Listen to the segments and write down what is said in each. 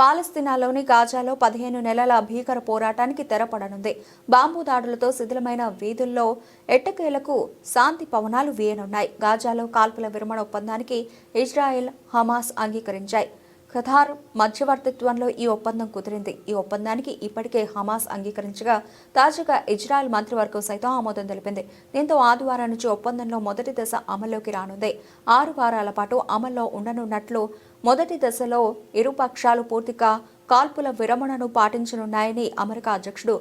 పాలస్తీనాలోని గాజాలో పదిహేను నెలల భీకర పోరాటానికి తెరపడనుంది. బాంబు దాడులతో శిథిలమైన వీధుల్లో ఎట్టకేలకు శాంతి పవనాలు వీయనున్నాయి. గాజాలో కాల్పుల విరమణ ఒప్పందానికి ఇజ్రాయెల్ హమాస్ అంగీకరించాయి. ఖతార్ మధ్యవర్తిత్వంలో ఈ ఒప్పందం కుదిరింది. ఈ ఒప్పందానికి ఇప్పటికే హమాస్ అంగీకరించగా తాజాగా ఇజ్రాయెల్ మంత్రివర్గం సైతం ఆమోదం తెలిపింది. దీంతో ఆదివారం నుంచి ఒప్పందంలో మొదటి దశ అమల్లోకి రానుంది. ఆరు వారాల పాటు అమల్లో ఉండనున్నట్లు మొదటి దశలో ఇరు పక్షాలు పూర్తిగా కాల్పుల విరమణను పాటించనున్నాయని అమెరికా అధ్యక్షుడు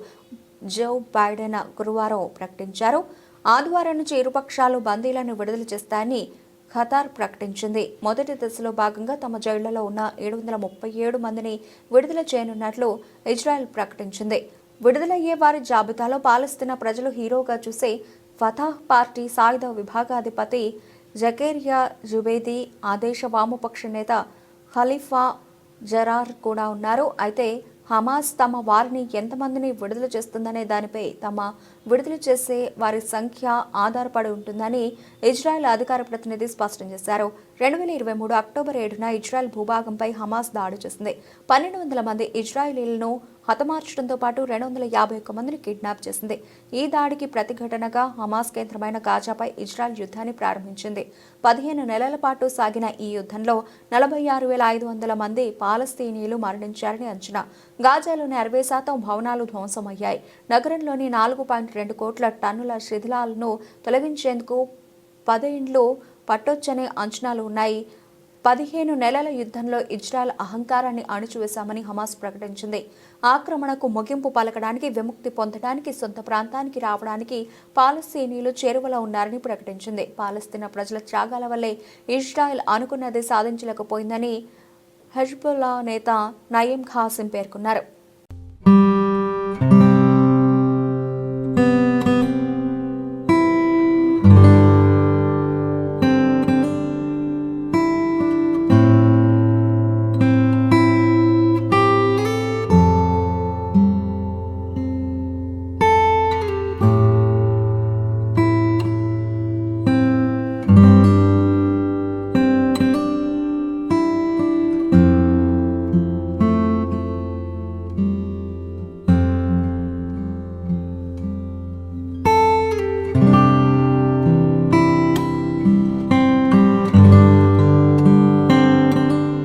జో బైడెన్ గురువారం ప్రకటించారు. ఆదివారం నుంచి ఇరుపక్షాలు బందీలను విడుదల చేస్తాయని ఖతార్ ప్రకటించింది. మొదటి దశలో భాగంగా తమ జైళ్ళలో ఉన్న ఏడు వందల ముప్పై ఏడు మందిని విడుదల చేయనున్నట్లు ఇజ్రాయెల్ ప్రకటించింది. విడుదలయ్యే వారి జాబితాలో పాలస్తీనా ప్రజలు హీరోగా చూసే ఫతాహ్ పార్టీ సాయుధ విభాగాధిపతి జకేరియా జుబేది ఆదేశ వామపక్ష నేత ఖలీఫా జరార్ కూడా ఉన్నారు. అయితే హమాస్ తమ వారిని ఎంతమందిని విడుదల చేస్తుందనే దానిపై తమ విడుదల చేసే వారి సంఖ్య ఆధారపడి ఉంటుందని ఇజ్రాయెల్ అధికార ప్రతినిధి స్పష్టం చేశారు. రెండు వేల ఇరవై మూడు అక్టోబర్ ఏడున ఇజ్రాయెల్ భూభాగంపై హమాస్ దాడి చేసింది. పన్నెండు వందల మంది ఇజ్రాయిలీలను హతమార్చడంతో పాటు రెండు వందల యాభై ఒక్క మందిని కిడ్నాప్ చేసింది. ఈ దాడికి ప్రతిఘటనగా హమాస్ కేంద్రమైన గాజాపై ఇజ్రాయెల్ యుద్ధాన్ని ప్రారంభించింది. పదిహేను నెలల పాటు సాగిన ఈ యుద్ధంలో నలభై ఆరు వేల ఐదు వందల మంది పాలస్తీనీయులు మరణించారని అంచనా. గాజాలోని అరవై శాతం భవనాలు ధ్వంసమయ్యాయి. నగరంలోని నాలుగు పాయింట్ రెండు కోట్ల టన్నుల శిథిలాలను తొలగించేందుకు పదేండ్లు పట్టొచ్చనే అంచనాలు ఉన్నాయి. పదిహేను నెలల యుద్ధంలో ఇజ్రాయెల్ అహంకారాన్ని అణిచివేశామని హమాస్ ప్రకటించింది. ఆక్రమణకు ముగింపు పలకడానికి విముక్తి పొందడానికి సొంత ప్రాంతానికి రావడానికి పాలస్తీనీయులు చేరువలో ఉన్నారని ప్రకటించింది. పాలస్తీనా ప్రజల త్యాగాల వల్లే ఇజ్రాయెల్ అనుకున్నది సాధించలేకపోయిందని హెజ్బుల్లా నేత నయీం ఖాసిం పేర్కొన్నారు.